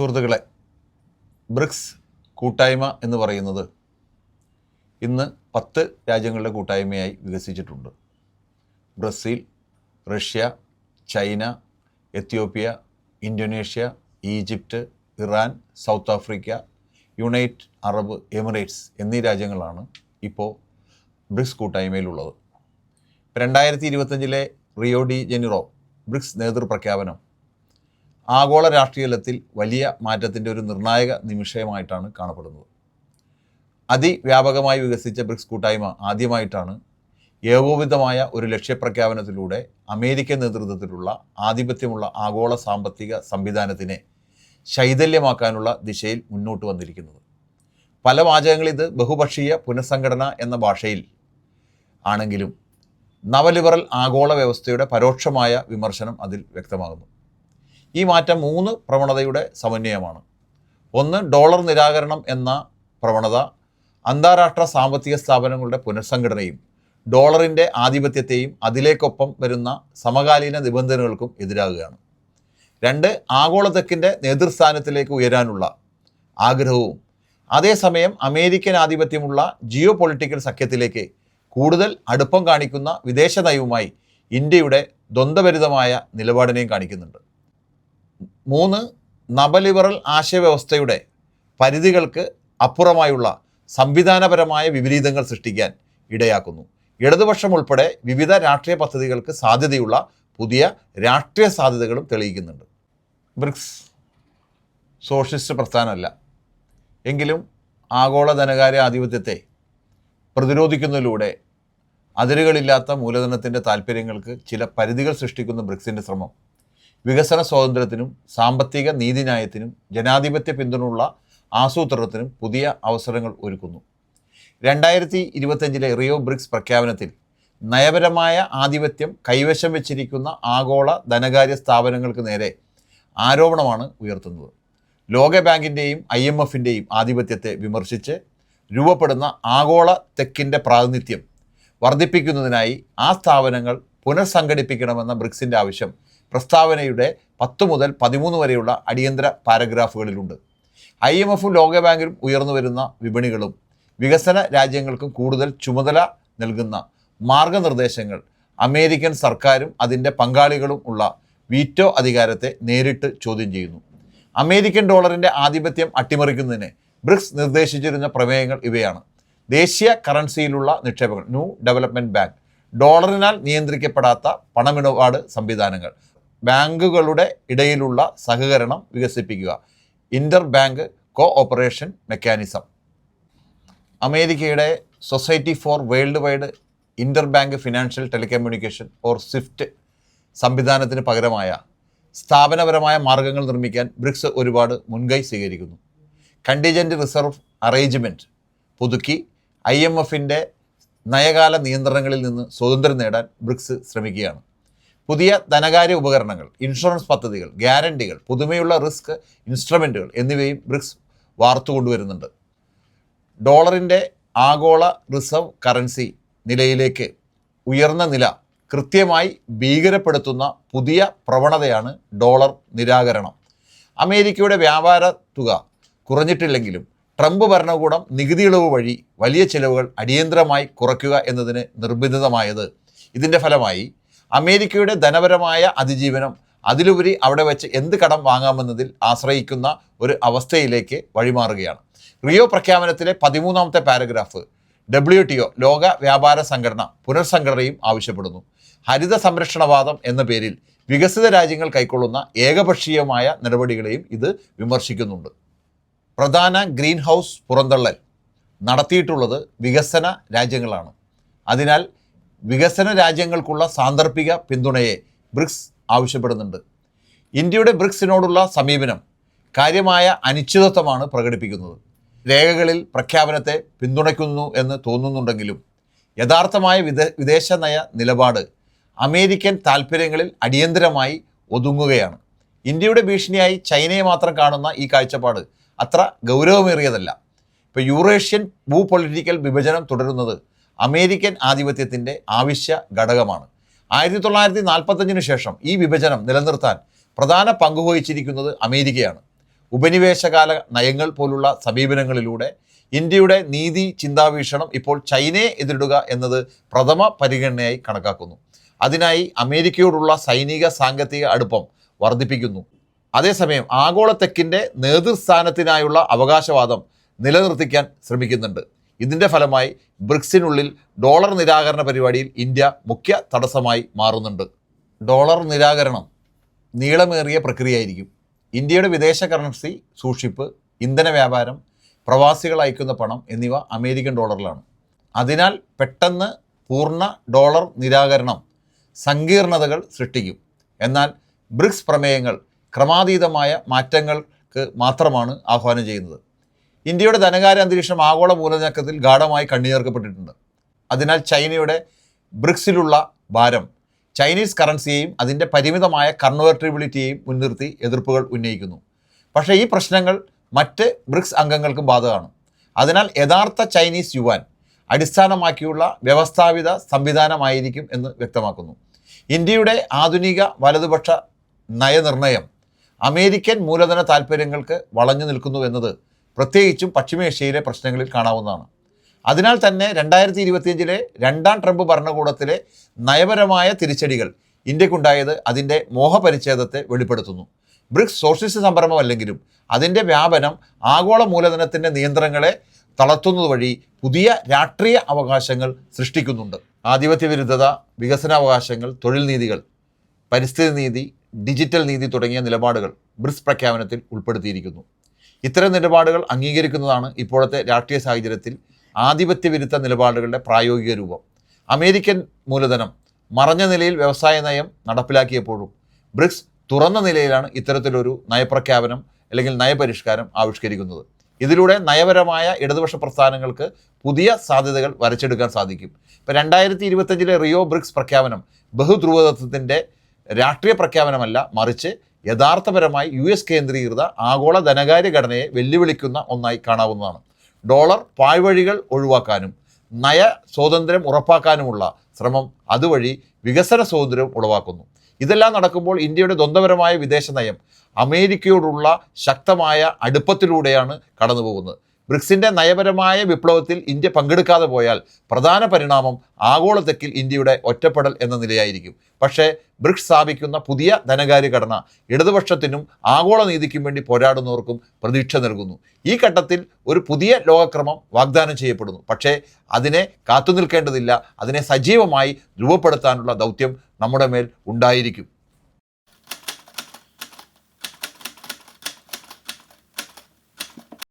സുഹൃത്തുക്കളെ ബ്രിക്സ് കൂട്ടായ്മ എന്ന് പറയുന്നത് ഇന്ന് പത്ത് രാജ്യങ്ങളുടെ കൂട്ടായ്മയായി വികസിച്ചിട്ടുണ്ട്. Brazil Russia China Ethiopia Indonesia Egypt Iran South Africa unite Arab Emirates എന്നീ രാജ്യങ്ങളാണ് ഇപ്പോൾ ബ്രിക്സ് കൂട്ടായ്മയിലുള്ളത്. രണ്ടായിരത്തി ഇരുപത്തഞ്ചിലെ റിയോ ഡി ജെനിറോ ബ്രിക്സ് നേതൃപ്രഖ്യാപനം ആഗോള രാഷ്ട്രീയത്തിൽ വലിയ മാറ്റത്തിന്റെ ഒരു നിർണായക നിമിഷമായിട്ടാണ് കാണപ്പെടുന്നത്. അതിവ്യാപകമായി വികസിച്ച ബ്രിക്സ് കൂട്ടായ്മ ആദ്യമായിട്ടാണ് ഏകോപിതമായ ഒരു ലക്ഷ്യപ്രഖ്യാപനത്തിലൂടെ അമേരിക്കൻ നേതൃത്വത്തിലുള്ള ആധിപത്യമുള്ള ആഗോള സാമ്പത്തിക സംവിധാനത്തിനെ ശൈഥല്യമാക്കാനുള്ള ദിശയിൽ മുന്നോട്ട് വന്നിരിക്കുന്നത്. പല വാചകങ്ങളിൽ ഇത് ബഹുപക്ഷീയ പുനഃസംഘടന എന്ന ഭാഷയിൽ ആണെങ്കിലും നവലിബറൽ ആഗോള വ്യവസ്ഥയുടെ പരോക്ഷമായ വിമർശനം അതിൽ വ്യക്തമാകുന്നു. ഈ മാറ്റം മൂന്ന് പ്രവണതയുടെ സമന്വയമാണ്. ഒന്ന് ഡോളർ നിരാകരണം എന്ന പ്രവണത അന്താരാഷ്ട്ര സാമ്പത്തിക സ്ഥാപനങ്ങളുടെ പുനഃസംഘടനയും ഡോളറിന്റെ ആധിപത്യത്തെയും അതിലേക്കൊപ്പം വരുന്ന സമകാലീന നിബന്ധനകൾക്കും എതിരാകുകയാണ്. രണ്ട് ആഗോളതെക്കിന്റെ നേതൃസ്ഥാനത്തിലേക്ക് ഉയരാനുള്ള ആഗ്രഹവും അതേസമയം അമേരിക്കൻ ആധിപത്യമുള്ള ജിയോ പൊളിറ്റിക്കൽ സഖ്യത്തിലേക്ക് കൂടുതൽ അടുപ്പം കാണിക്കുന്ന വിദേശ നയവുമായി ഇന്ത്യയുടെ ദ്വന്ദ്വഭരിതമായ നിലപാടിനെയും കാണിക്കുന്നുണ്ട്. മൂന്ന് നവലിബറൽ ആശയവ്യവസ്ഥയുടെ പരിധികൾക്ക് അപ്പുറമായുള്ള സംവിധാനപരമായ വിപരീതങ്ങൾ സൃഷ്ടിക്കാൻ ഇടയാക്കുന്നു. ഇടതുപക്ഷം ഉൾപ്പെടെ വിവിധ രാഷ്ട്രീയ പദ്ധതികൾക്ക് സാധ്യതയുള്ള പുതിയ രാഷ്ട്രീയ സാധ്യതകളും തെളിയിക്കുന്നുണ്ട്. ബ്രിക്സ് സോഷ്യലിസ്റ്റ് പ്രസ്ഥാനമല്ല. എങ്കിലും ആഗോള ധനകാര്യ ആധിപത്യത്തെ പ്രതിരോധിക്കുന്നതിലൂടെ അതിരുകളില്ലാത്ത മൂലധനത്തിന്റെ താല്പര്യങ്ങൾക്ക് ചില പരിധികൾ സൃഷ്ടിക്കുന്ന ബ്രിക്സിന്റെ ശ്രമം. വികസന സ്വാതന്ത്ര്യത്തിനും സാമ്പത്തിക നീതിന്യായത്തിനും ജനാധിപത്യ പിന്തുണയുള്ള ആസൂത്രണത്തിനും പുതിയ അവസരങ്ങൾ ഒരുക്കുന്നു. രണ്ടായിരത്തി ഇരുപത്തഞ്ചിലെ റിയോ ബ്രിക്സ് പ്രഖ്യാപനത്തിൽ നയപരമായ ആധിപത്യം കൈവശം വെച്ചിരിക്കുന്ന ആഗോള ധനകാര്യ സ്ഥാപനങ്ങൾക്ക് നേരെ ആരോപണമാണ് ഉയർത്തുന്നത്. ലോകബാങ്കിന്റെയും ഐ എം എഫിന്റെയും ആധിപത്യത്തെ വിമർശിച്ച് രൂപപ്പെടുന്ന ആഗോള തെക്കിന്റെ പ്രാതിനിധ്യം വർദ്ധിപ്പിക്കുന്നതിനായി ആ സ്ഥാപനങ്ങൾ പുനഃസംഘടിപ്പിക്കണമെന്ന ബ്രിക്സിന്റെ ആവശ്യം പ്രസ്താവനയുടെ പത്ത് മുതൽ പതിമൂന്ന് വരെയുള്ള അടിയന്തര പാരഗ്രാഫുകളിലുണ്ട്. ഐ എം എഫും ലോകബാങ്കിലും ഉയർന്നു വരുന്ന വിപണികളും വികസന രാജ്യങ്ങൾക്കും കൂടുതൽ ചുമതല നൽകുന്ന മാർഗനിർദ്ദേശങ്ങൾ അമേരിക്കൻ സർക്കാരും അതിന്റെ പങ്കാളികളും ഉള്ള വീറ്റോ അധികാരത്തെ നേരിട്ട് ചോദ്യം ചെയ്യുന്നു. അമേരിക്കൻ ഡോളറിന്റെ ആധിപത്യം അട്ടിമറിക്കുന്നതിന് ബ്രിക്സ് നിർദ്ദേശിച്ചിരുന്ന പ്രമേയങ്ങൾ ഇവയാണ്. ദേശീയ കറൻസിയിലുള്ള നിക്ഷേപങ്ങൾ ന്യൂ ഡെവലപ്മെന്റ് ബാങ്ക് ഡോളറിനാൽ നിയന്ത്രിക്കപ്പെടാത്ത പണമിടപാട് സംവിധാനങ്ങൾ ബാങ്കുകളുടെ ഇടയിലുള്ള സഹകരണം വികസിപ്പിക്കുക. Inter bank cooperation mechanism അമേരിക്കയുടെ society for worldwide interbank financial telecommunication or SWIFT സംവിധാനത്തിന് പകരമായ സ്ഥാപനപരമായ മാർഗങ്ങൾ നിർമ്മിക്കാൻ ബ്രിക്സ് ഒരുപാട് മുൻകൈ സ്വീകരിക്കുന്നു. കണ്ടിജന്റ് റിസർവ് അറേഞ്ച്മെന്റ് പുതുക്കി ഐ എം എഫിന്റെ നയകാല നിയന്ത്രണങ്ങളിൽ നിന്ന് സ്വതന്ത്രം നേടാൻ ബ്രിക്സ് ശ്രമിക്കുകയാണ്. പുതിയ ധനകാര്യ ഉപകരണങ്ങൾ ഇൻഷുറൻസ് പദ്ധതികൾ ഗ്യാരണ്ടികൾ പുതുമയുള്ള റിസ്ക് ഇൻസ്ട്രുമെന്റുകൾ എന്നിവയും ബ്രിക്സ് വാർത്തുകൊണ്ടുവരുന്നുണ്ട്. ഡോളറിന്റെ ആഗോള റിസർവ് കറൻസി നിലയിലേക്ക് ഉയർന്ന നില കൃത്യമായി ഭീകരപ്പെടുത്തുന്ന പുതിയ പ്രവണതയാണ് ഡോളർ നിരാകരണം. അമേരിക്കയുടെ വ്യാപാര തുക കുറഞ്ഞിട്ടില്ലെങ്കിലും ട്രംപ് ഭരണകൂടം നികുതി ഇളവ് വഴി വലിയ ചെലവുകൾ അടിയന്തരമായി കുറയ്ക്കുക എന്നതിന് നിർബന്ധിതമായത്. ഇതിന്റെ ഫലമായി അമേരിക്കയുടെ ധനപരമായ അതിജീവനം അതിലുപരി അവിടെ വെച്ച് എന്ത് കടം വാങ്ങാമെന്നതിൽ ആശ്രയിക്കുന്ന ഒരു അവസ്ഥയിലേക്ക് വഴിമാറുകയാണ്. റിയോ പ്രഖ്യാപനത്തിലെ പതിമൂന്നാമത്തെ പാരഗ്രാഫ് ഡബ്ല്യു ടി ഒ ലോക വ്യാപാര സംഘടന പുനർസംഘടനയും ആവശ്യപ്പെടുന്നു. ഹരിത സംരക്ഷണവാദം എന്ന പേരിൽ വികസിത രാജ്യങ്ങൾ കൈക്കൊള്ളുന്ന ഏകപക്ഷീയമായ നടപടികളെയും ഇത് വിമർശിക്കുന്നുണ്ട്. പ്രധാന ഗ്രീൻ ഹൗസ് പുറന്തള്ളൽ നടത്തിയിട്ടുള്ളത് വികസന രാജ്യങ്ങളാണ്. അതിനാൽ വികസന രാജ്യങ്ങൾക്കുള്ള സാന്ദർഭിക പിന്തുണയെ ബ്രിക്സ് ആവശ്യപ്പെടുന്നുണ്ട്. ഇന്ത്യയുടെ ബ്രിക്സിനോടുള്ള സമീപനം കാര്യമായ അനിശ്ചിതത്വമാണ് പ്രകടിപ്പിക്കുന്നത്. രേഖകളിൽ പ്രഖ്യാപനത്തെ പിന്തുണയ്ക്കുന്നു എന്ന് തോന്നുന്നുണ്ടെങ്കിലും യഥാർത്ഥമായ വിദേ വിദേശ നയ നിലപാട് അമേരിക്കൻ താൽപ്പര്യങ്ങളിൽ അടിയന്തരമായി ഒതുങ്ങുകയാണ്. ഇന്ത്യയുടെ ഭീഷണിയായി ചൈനയെ മാത്രം കാണുന്ന ഈ കാഴ്ചപ്പാട് അത്ര ഗൗരവമേറിയതല്ല. ഇപ്പോൾ യൂറേഷ്യൻ ഭൂപൊളിറ്റിക്കൽ വിഭജനം തുടരുന്നത് അമേരിക്കൻ ആധിപത്യത്തിന്റെ ആവശ്യ ഘടകമാണ്. ആയിരത്തി തൊള്ളായിരത്തി നാൽപ്പത്തഞ്ചിന് ശേഷം ഈ വിഭജനം നിലനിർത്താൻ പ്രധാന പങ്കുവഹിച്ചിരിക്കുന്നത് അമേരിക്കയാണ്. ഉപനിവേശകാല നയങ്ങൾ പോലുള്ള സമീപനങ്ങളിലൂടെ ഇന്ത്യയുടെ നീതി ചിന്താവീക്ഷണം ഇപ്പോൾ ചൈനയെ എതിരിടുക എന്നത് പ്രഥമ പരിഗണനയായി കണക്കാക്കുന്നു. അതിനായി അമേരിക്കയോടുള്ള സൈനിക സാങ്കേതിക അടുപ്പം വർദ്ധിപ്പിക്കുന്നു. അതേസമയം ആഗോള തെക്കിന്റെ നേതൃസ്ഥാനത്തിനായുള്ള അവകാശവാദം നിലനിർത്തിക്കാൻ ശ്രമിക്കുന്നുണ്ട്. ഇതിന്റെ ഫലമായി ബ്രിക്സിനുള്ളിൽ ഡോളർ നിരാകരണ പരിപാടിയിൽ ഇന്ത്യ മുഖ്യ തടസ്സമായി മാറുന്നുണ്ട്. ഡോളർ നിരാകരണം നീളമേറിയ പ്രക്രിയയായിരിക്കും. ഇന്ത്യയുടെ വിദേശ കറൻസി സൂക്ഷിപ്പ് ഇന്ധന വ്യാപാരം പ്രവാസികൾ അയക്കുന്ന പണം എന്നിവ അമേരിക്കൻ ഡോളറിലാണ്. അതിനാൽ പെട്ടെന്ന് പൂർണ ഡോളർ നിരാകരണം സങ്കീർണതകൾ സൃഷ്ടിക്കും. എന്നാൽ ബ്രിക്സ് പ്രമേയങ്ങൾ ക്രമാതീതമായ മാറ്റങ്ങൾക്ക് മാത്രമാണ് ആഹ്വാനം ചെയ്യുന്നത്. ഇന്ത്യയുടെ ധനകാര്യ അന്തരീക്ഷം ആഗോള മൂലനക്കത്തിൽ ഗാഠമായി കണ്ണീർക്കപ്പെട്ടിട്ടുണ്ട് അതിനാൽ ചൈനയുടെ ബ്രിക്സിലുള്ള ഭാരം ചൈനീസ് കറൻസിയെയും അതിന്റെ പരിമിതമായ കൺവേർട്ടബിലിറ്റിയെയും മുൻനിർത്തി എതിർപ്പുകൾ ഉന്നയിക്കുന്നു. പക്ഷേ ഈ പ്രശ്നങ്ങൾ മറ്റ് ബ്രിക്സ് അംഗങ്ങൾക്കും ബാധകമാണ്. അതിനാൽ യഥാർത്ഥ ചൈനീസ് യുവാൻ അടിസ്ഥാനമാക്കിയുള്ള വ്യവസ്ഥാപിത സംവിധാനമായിരിക്കും എന്ന് വ്യക്തമാക്കുന്നു. ഇന്ത്യയുടെ ആധുനിക വലതുപക്ഷ നയനിർണയം അമേരിക്കൻ മൂലധന താൽപ്പര്യങ്ങൾക്ക് വളഞ്ഞു നിൽക്കുന്നു എന്നത് പ്രത്യേകിച്ചും പശ്ചിമേഷ്യയിലെ പ്രശ്നങ്ങളിൽ കാണാവുന്നതാണ്. അതിനാൽ തന്നെ രണ്ടായിരത്തി ഇരുപത്തിയഞ്ചിലെ രണ്ടാം ട്രംപ് ഭരണകൂടത്തിലെ നയപരമായ തിരിച്ചടികൾ ഇന്ത്യക്കുണ്ടായത് അതിന്റെ മോഹപരിച്ഛേദത്തെ വെളിപ്പെടുത്തുന്നു. ബ്രിക്സ് സോഷ്യലിസ്റ്റ് സംരംഭമല്ലെങ്കിലും അതിന്റെ വ്യാപനം ആഗോള മൂലധനത്തിന്റെ നിയന്ത്രണങ്ങളെ തളർത്തുന്നത് വഴി പുതിയ രാഷ്ട്രീയ അവകാശങ്ങൾ സൃഷ്ടിക്കുന്നുണ്ട്. ആധിപത്യ വിരുദ്ധത വികസനാവകാശങ്ങൾ തൊഴിൽ നീതികൾ പരിസ്ഥിതി നീതി ഡിജിറ്റൽ നീതി തുടങ്ങിയ നിലപാടുകൾ ബ്രിക്സ് പ്രഖ്യാപനത്തിൽ ഉൾപ്പെടുത്തിയിരിക്കുന്നു. ഇത്തരം നിലപാടുകൾ അംഗീകരിക്കുന്നതാണ് ഇപ്പോഴത്തെ രാഷ്ട്രീയ സാഹചര്യത്തിൽ ആധിപത്യ വിരുദ്ധ നിലപാടുകളുടെ പ്രായോഗിക രൂപം. അമേരിക്കൻ മൂലധനം മറഞ്ഞ നിലയിൽ വ്യവസായ നയം നടപ്പിലാക്കിയപ്പോഴും ബ്രിക്സ് തുറന്ന നിലയിലാണ് ഇത്തരത്തിലൊരു നയപ്രഖ്യാപനം അല്ലെങ്കിൽ നയപരിഷ്കാരം ആവിഷ്കരിക്കുന്നത്. ഇതിലൂടെ നയപരമായ ഇടതുപക്ഷ പ്രസ്ഥാനങ്ങൾക്ക് പുതിയ സാധ്യതകൾ വരച്ചെടുക്കാൻ സാധിക്കും. ഇപ്പോൾ രണ്ടായിരത്തി ഇരുപത്തഞ്ചിലെ റിയോ ബ്രിക്സ് പ്രഖ്യാപനം ബഹുധ്രുവതത്വത്തിന്റെ രാഷ്ട്രീയ പ്രഖ്യാപനമല്ല മറിച്ച് യഥാർത്ഥപരമായി യു എസ് കേന്ദ്രീകൃത ആഗോള ധനകാര്യ ഘടനയെ വെല്ലുവിളിക്കുന്ന ഒന്നായി കാണാവുന്നതാണ്. ഡോളർ പാഴ്വഴികൾ ഒഴിവാക്കാനും നയ സ്വാതന്ത്ര്യം ഉറപ്പാക്കാനുമുള്ള ശ്രമം അതുവഴി വികസന സ്വാതന്ത്ര്യം ഉളവാക്കുന്നു. ഇതെല്ലാം നടക്കുമ്പോൾ ഇന്ത്യയുടെ ദ്വന്ദ്വപരമായ വിദേശ നയം അമേരിക്കയോടുള്ള ശക്തമായ അടുപ്പത്തിലൂടെയാണ് കടന്നുപോകുന്നത്. ബ്രിക്സിന്റെ നയപരമായ വിപ്ലവത്തിൽ ഇന്ത്യ പങ്കെടുക്കാതെ പോയാൽ പ്രധാന പരിണാമം ആഗോള തെക്കിൽ ഇന്ത്യയുടെ ഒറ്റപ്പെടൽ എന്ന നിലയായിരിക്കും. പക്ഷേ ബ്രിക്സ് സ്ഥാപിക്കുന്ന പുതിയ ധനകാര്യ ഘടന ഇടതുപക്ഷത്തിനും ആഗോള നീതിക്കും വേണ്ടി പോരാടുന്നവർക്കും പ്രതീക്ഷ നൽകുന്നു. ഈ ഘട്ടത്തിൽ ഒരു പുതിയ ലോകക്രമം വാഗ്ദാനം ചെയ്യപ്പെടുന്നു. പക്ഷേ അതിനെ കാത്തുനിൽക്കേണ്ടതില്ല. അതിനെ സജീവമായി രൂപപ്പെടുത്താനുള്ള ദൗത്യം നമ്മുടെ മേൽ ഉണ്ടായിരിക്കും.